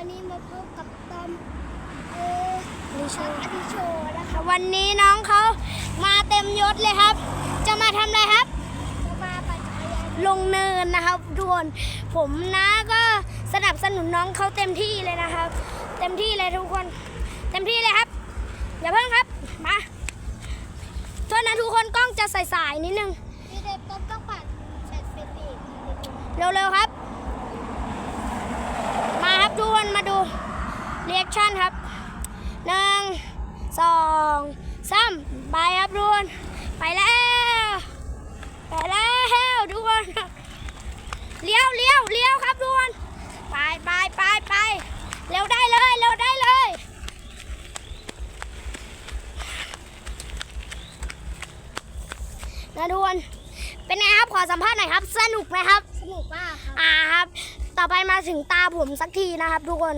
วันนี้มาพบกับตอมเออลิโชอดิโชนะคะวันนี้น้องเขามาเต็มยศเลยครับ จะมาทำอะไรครับ จะมาปั่นจักรยานลงเนินนะครับทุกคนผมนะก็สนับสนุนน้องเขาเต็มที่เลยนะครับ เต็มที่เลยทุกคน เต็มที่เลยครับ อย่าเพิ่งครับมาโทษนะทุกคนกล้องจะสายๆนิดนึงพี่เด็กต้มต้องปั่นแปดสิบปีเร็วๆครับ มาครับทุกคนมาดู เรีแอคชั่นครับหนึ่งสองสามไปครับทุกคนไปแล้วไปแล้วทุกคนเลี้ยวเลี้ยวเลี้ยวครับทุกคนไปไปไปไปเร็วได้เลยเร็วได้เลยนะทุกคนเป็นไงครับขอสัมภาษณ์หน่อยครับ สนุกไหมครับ สนุกมากครับอ่าครับ ต่อไปมาถึงตาผมสักทีนะครับทุกคน